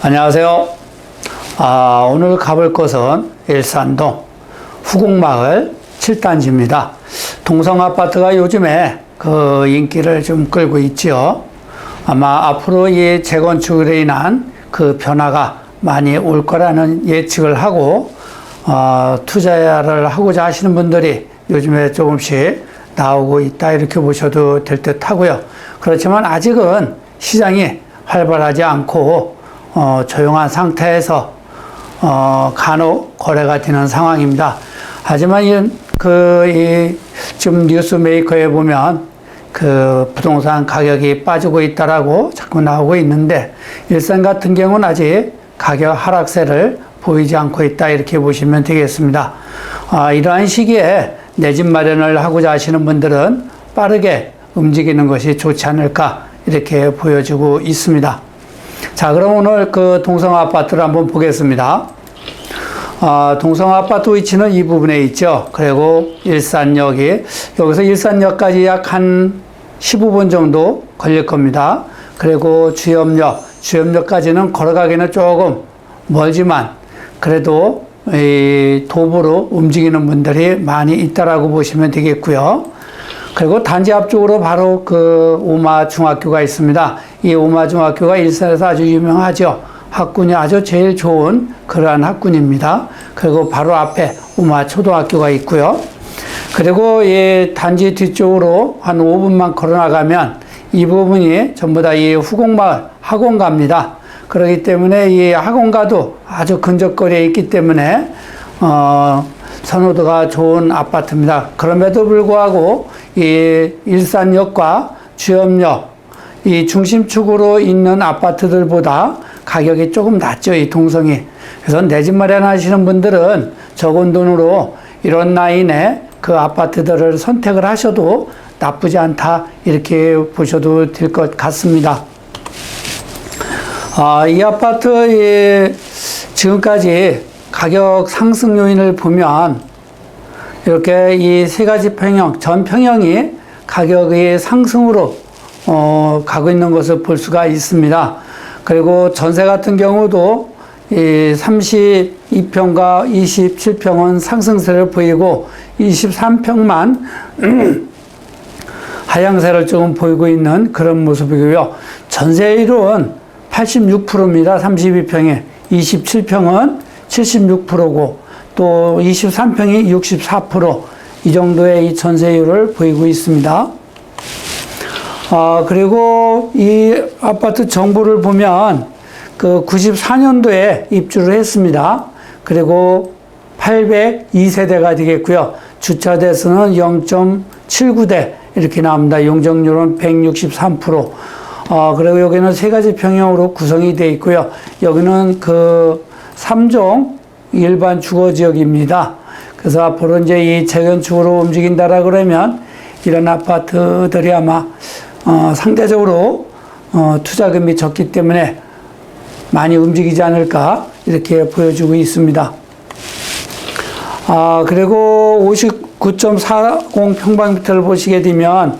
안녕하세요. 아, 오늘 가볼 곳은 일산동 후곡마을 7단지입니다. 동성 아파트가 요즘에 그 인기를 좀 끌고 있지요. 아마 앞으로 이 재건축으로 인한 그 변화가 많이 올 거라는 예측을 하고 어, 투자를 하고자 하시는 분들이 요즘에 조금씩 나오고 있다 이렇게 보셔도 될 듯 하고요. 그렇지만 아직은 시장이 활발하지 않고 어, 조용한 상태에서 어, 간혹 거래가 되는 상황입니다. 하지만 이, 그, 이, 지금 뉴스 메이커에 보면 그 부동산 가격이 빠지고 있다라고 자꾸 나오고 있는데 일산 같은 경우는 아직 가격 하락세를 보이지 않고 있다 이렇게 보시면 되겠습니다. 아, 이러한 시기에 내 집 마련을 하고자 하시는 분들은 빠르게 움직이는 것이 좋지 않을까 이렇게 보여지고 있습니다. 자, 그럼 오늘 그 동성 아파트를 한번 보겠습니다. 아, 동성 아파트 위치는 이 부분에 있죠. 그리고 일산역이 여기서 일산역까지 약 한 15분 정도 걸릴 겁니다. 그리고 주염역, 주염역까지는 걸어가기는 조금 멀지만 그래도 이 도보로 움직이는 분들이 많이 있다라고 보시면 되겠고요. 그리고 단지 앞쪽으로 바로 그 오마 중학교가 있습니다. 이 오마 중학교가 일산에서 아주 유명하죠. 학군이 아주 제일 좋은 그러한 학군입니다. 그리고 바로 앞에 오마 초등학교가 있고요. 그리고 이 단지 뒤쪽으로 한 5분만 걸어 나가면 이 부분이 전부 다 이 후곡마을 학원가입니다. 그렇기 때문에 이 학원가도 아주 근접거리에 있기 때문에 어, 선호도가 좋은 아파트입니다. 그럼에도 불구하고 이 일산역과 주염역 이 중심축으로 있는 아파트들보다 가격이 조금 낮죠, 이 동성이. 그래서 내 집 마련하시는 분들은 적은 돈으로 이런 라인에 그 아파트들을 선택을 하셔도 나쁘지 않다, 이렇게 보셔도 될 것 같습니다. 아, 이 아파트의 지금까지 가격 상승 요인을 보면 이렇게 이 세 가지 평형, 전 평형이 가격의 상승으로 어, 가고 있는 것을 볼 수가 있습니다. 그리고 전세 같은 경우도 이 32평과 27평은 상승세를 보이고 23평만 하향세를 조금 보이고 있는 그런 모습이고요. 전세율은 86%입니다. 32평에 27평은 76%고 또 23평이 64%이 정도의 이 전세율을 보이고 있습니다. 아, 그리고 이 아파트 정보를 보면 그 94년도에 입주를 했습니다. 그리고 802세대가 되겠고요. 주차 대수는 0.79대 이렇게 나옵니다. 용적률은 163%. 어, 그리고 여기는 세 가지 평형으로 구성이 되어 있고요. 여기는 그 3종 일반 주거 지역입니다. 그래서 앞으로 이제 이 재건축으로 움직인다라 그러면 이런 아파트들이 아마 어, 상대적으로 어, 투자금이 적기 때문에 많이 움직이지 않을까 이렇게 보여주고 있습니다. 아, 그리고 59.40 평방미터를 보시게 되면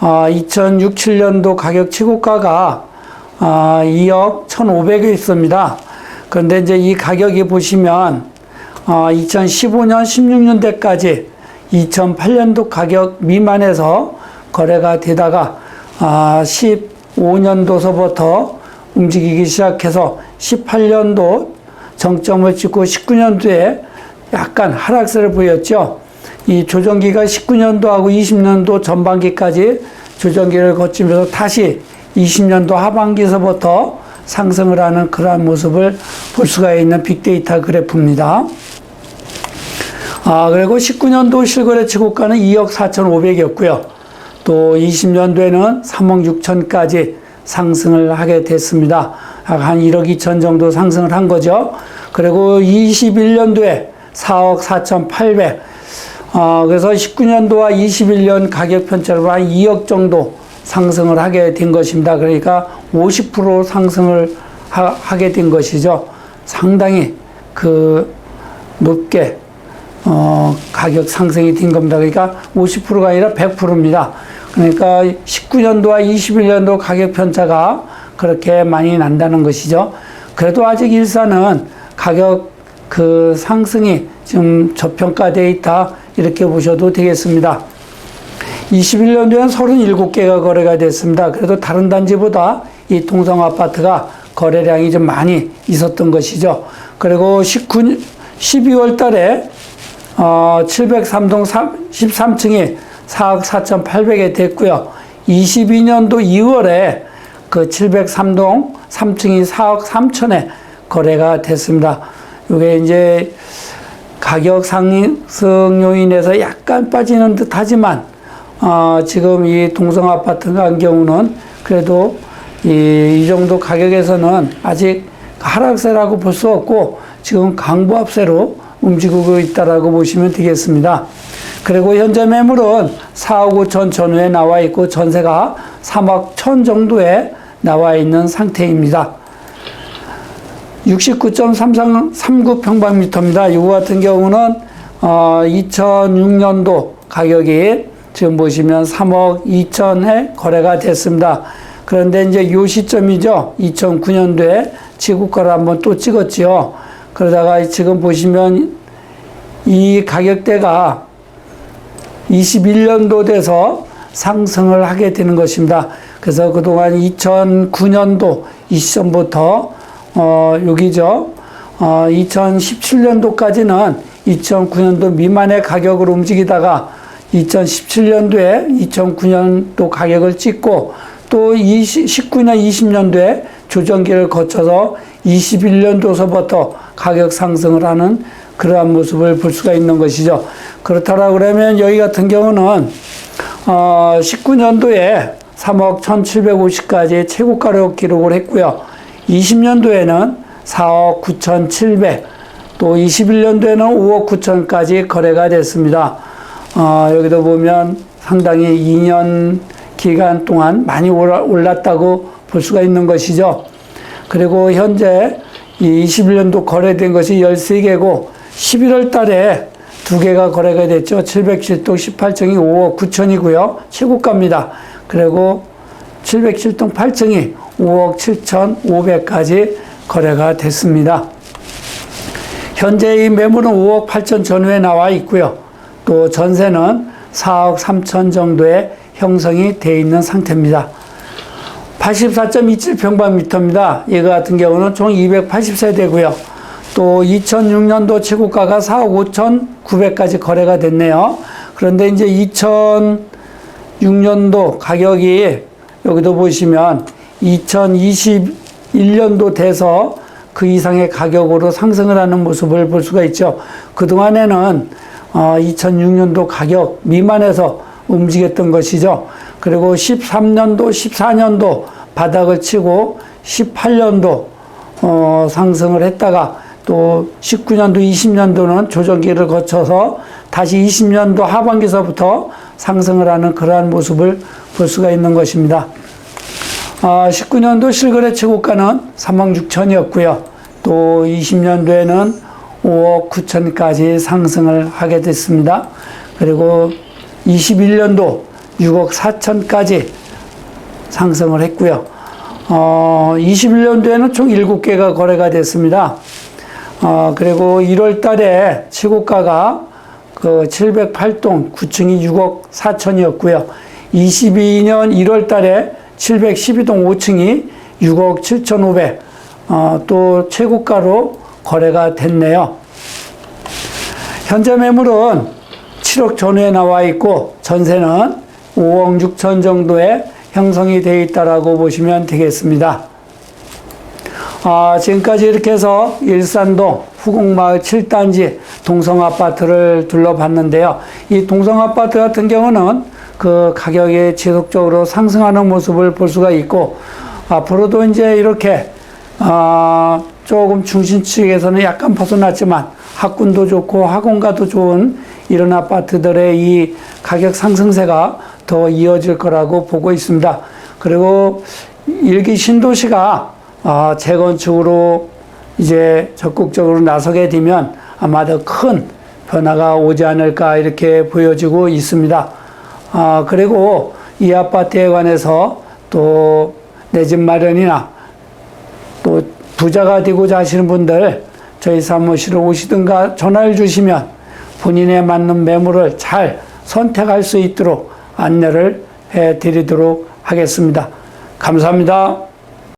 어, 2006, 7년도 가격 최고가가 어, 2억 1,500이 있습니다. 그런데 이제 이 가격이 보시면 어, 2015년, 16년대까지 2008년도 가격 미만에서 거래가 되다가 아, 15년도서부터 움직이기 시작해서 18년도 정점을 찍고 19년도에 약간 하락세를 보였죠. 이 조정기가 19년도하고 20년도 전반기까지 조정기를 거치면서 다시 20년도 하반기에서부터 상승을 하는 그러한 모습을 볼 수가 있는 빅데이터 그래프입니다. 아, 그리고 19년도 실거래 최고가는 2억 4,500이었고요. 또 20년도에는 3억 6천까지 상승을 하게 됐습니다. 한 1억 2천 정도 상승을 한 거죠. 그리고 21년도에 4억 4,800. 어, 그래서 19년도와 21년 가격 편차로 한 2억 정도 상승을 하게 된 것입니다. 그러니까 50% 상승을 하, 게된 것이죠. 상당히 그 높게 어, 가격 상승이 된 겁니다. 그러니까 50%가 아니라 100%입니다. 그러니까 19년도와 21년도 가격 편차가 그렇게 많이 난다는 것이죠. 그래도 아직 일산은 가격 그 상승이 좀 저평가되어 있다 이렇게 보셔도 되겠습니다. 21년도에는 37개가 거래가 됐습니다. 그래도 다른 단지보다 이 동성 아파트가 거래량이 좀 많이 있었던 것이죠. 그리고 19, 12월 달에 어, 703동 13층이 4억 4,800에 됐고요. 22년도 2월에 그 703동 3층이 4억 3천에 거래가 됐습니다. 이게 이제 가격 상승 요인에서 약간 빠지는 듯 하지만 어, 지금 이 동성 아파트 같은 경우는 그래도 이, 이 정도 가격에서는 아직 하락세라고 볼 수 없고 지금 강보합세로 움직이고 있다라고 보시면 되겠습니다. 그리고 현재 매물은 4억 5천 전후에 나와 있고 전세가 3억 천 정도에 나와 있는 상태입니다. 69.39평방미터입니다. 이거 같은 경우는 어, 2006년도 가격이 지금 보시면 3억 2천에 거래가 됐습니다. 그런데 이제 요 시점이죠. 2009년도에 지구가를 한번 또 찍었지요. 그러다가 지금 보시면 이 가격대가 21년도 돼서 상승을 하게 되는 것입니다. 그래서 그동안 2009년도 이 시점부터 어, 여기죠. 어, 2017년도까지는 2009년도 미만의 가격으로 움직이다가 2017년도에 2009년도 가격을 찍고 또 20, 19년, 20년도에 조정기를 거쳐서 21년도서부터 가격 상승을 하는 그러한 모습을 볼 수가 있는 것이죠. 그렇다라 그러면 여기 같은 경우는 어, 19년도에 3억 1,750까지 최고가를 기록을 했고요. 20년도에는 4억 9,700, 또 21년도에는 5억 9천까지 거래가 됐습니다. 어, 여기도 보면 상당히 2년 기간 동안 많이 올랐다고 볼 수가 있는 것이죠. 그리고 현재 이 21년도 거래된 것이 13개고 11월 달에 두 개가 거래가 됐죠. 707동 18층이 5억 9천이고요. 최고가입니다. 그리고 707동 8층이 5억 7천 5백까지 거래가 됐습니다. 현재 이 매물은 5억 8천 전후에 나와 있고요. 또 전세는 4억 3천 정도의 형성이 되어 있는 상태입니다. 84.27평방미터입니다. 이거 같은 경우는 총 280세대고요. 또 2006년도 최고가가 4억 5천 9백까지 거래가 됐네요. 그런데 이제 2006년도 가격이 여기도 보시면 2021년도 돼서 그 이상의 가격으로 상승을 하는 모습을 볼 수가 있죠. 그동안에는 어, 2006년도 가격 미만에서 움직였던 것이죠. 그리고 13년도, 14년도 바닥을 치고 18년도 어, 상승을 했다가 또 19년도, 20년도는 조정기를 거쳐서 다시 20년도 하반기서부터 상승을 하는 그러한 모습을 볼 수가 있는 것입니다. 어, 19년도 실거래 최고가는 3억 6천이었고요. 또 20년도에는 5억 9천까지 상승을 하게 됐습니다. 그리고 21년도 6억 4천까지 상승을 했고요. 어, 21년도에는 총 7개가 거래가 됐습니다. 어, 그리고 1월 달에 최고가가 그 708동 9층이 6억 4천이었고요. 22년 1월 달에 712동 5층이 6억 7,500, 어, 또 최고가로 거래가 됐네요. 현재 매물은 7억 전후에 나와 있고 전세는 5억 6천 정도에 형성이 되어 있다라고 보시면 되겠습니다. 아, 지금까지 이렇게 해서 일산동 후곡마을 7단지 동성아파트를 둘러봤는데요. 이 동성아파트 같은 경우는 그 가격이 지속적으로 상승하는 모습을 볼 수가 있고 앞으로도 이제 이렇게 아, 조금 중심축에서는 약간 벗어났지만 학군도 좋고 학원가도 좋은 이런 아파트들의 이 가격 상승세가 더 이어질 거라고 보고 있습니다. 그리고 일기 신도시가 아, 재건축으로 이제 적극적으로 나서게 되면 아마 더 큰 변화가 오지 않을까 이렇게 보여지고 있습니다. 아, 그리고 이 아파트에 관해서 또 내 집 마련이나 또 부자가 되고자 하시는 분들 저희 사무실에 오시든가 전화를 주시면 본인에 맞는 매물을 잘 선택할 수 있도록 안내를 해 드리도록 하겠습니다. 감사합니다.